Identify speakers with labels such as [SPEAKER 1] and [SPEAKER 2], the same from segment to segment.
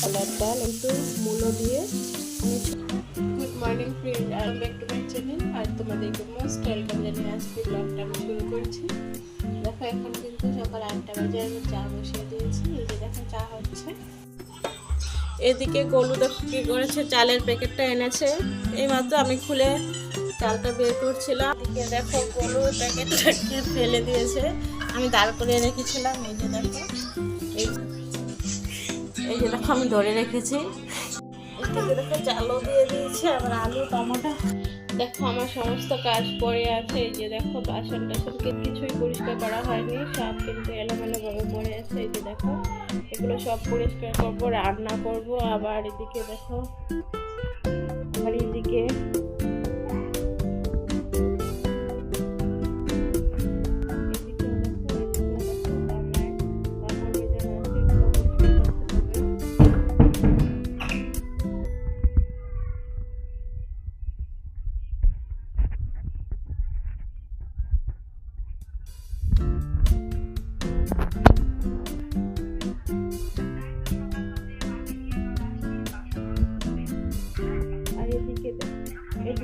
[SPEAKER 1] ছোলার ডাল একটু মূলো দিয়ে গুড মর্নিং ফ্রেন্ড আর ব্যাক টু মাই চ্যানেল আর তোমাদেরকে মোস্ট ওয়েলকাম জানিয়ে আজকে ব্লগটা আমি শুরু করছি। দেখো, এখন কিন্তু সকাল আটটা বাজে, আমি চা বসিয়ে দিয়েছি। এই যে দেখো, চা হচ্ছে। এদিকে গলু দেখো কি করেছে, চালের প্যাকেটটা এনেছে। এইমাত্র আমি খুলে চালটা বের করছিলাম। এদিকে দেখো গলু প্যাকেটটাকে ফেলে দিয়েছে। আমি দাঁড় করে রেখেছিলাম। এই যে দেখো, এই এই যে দেখো আমি ধরে রেখেছি। দেখো চালও দিয়ে দিয়েছি আবার আলু টমেটো। দেখো আমার সমস্ত কাজ পড়ে আছে। এই যে দেখো বাসন টাসনকে কিছুই পরিষ্কার করা হয়নি। সব কিন্তু এলোমেলো ভাবে পড়ে আছে। এই যে দেখো এগুলো সব পরিষ্কার করব রান্না করব আবার এদিকে দেখো আবার এদিকে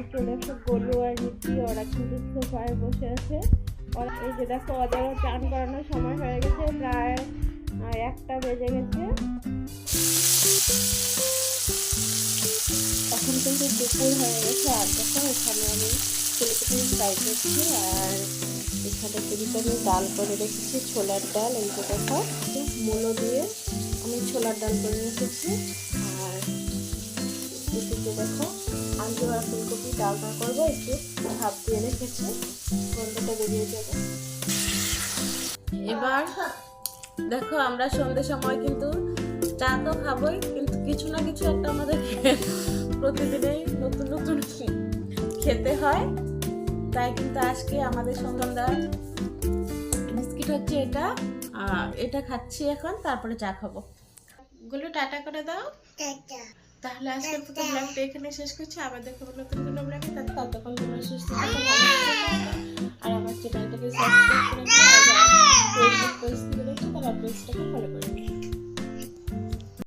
[SPEAKER 1] এদিকে দেখো গোলু আর রীতি ওরা কিন্তু সোফায় বসে আছে। ওরা এই যে দেখো, ওদেরও চান করানোর সময় হয়ে গেছে, প্রায় একটা বেজে গেছে। এখন কিন্তু দুপুর হয়ে গেছে, আর দেখো, এখানে আমি ফুলকপি ফ্রাই করছি, আর এখানে কিন্তু আমি ডাল করে রেখেছি, ছোলার ডাল, এই যে দেখো, মূলো দিয়ে আমি ছোলার ডাল করে রেখেছি, আর দেখো আলু আর ফুলকপি ডালনা করব একটু ভাপ দিয়ে রেখেছি গন্ধটা বেরিয়ে যাবে। এবার দেখো আমরা সন্ধ্যে সময় কিন্তু চা তো খাবোই কিন্তু কিছু না কিছু একটা আমাদের প্রতিদিনই নতুন নতুন খেতে হয়। তাই কিন্তু আজকে আমাদের সন্ধ্যার বিস্কিট হচ্ছে এটা এটা খাচ্ছি এখন তারপরে চা খাব। গুলো টাটা করে দাও। তাহলে আজকের মতো ব্লগটা এখানে শেষ করছি। আবার দেখো নতুন কোনো ব্লগে তাতে ততক্ষণ তোমরা সুস্থ থাকো। আর আমার চ্যানেলটাকে সাবস্ক্রাইব করে দাও। আর ফেসবুক পেজ থেকে দেখছ তারা পেজটাকে ফলো করে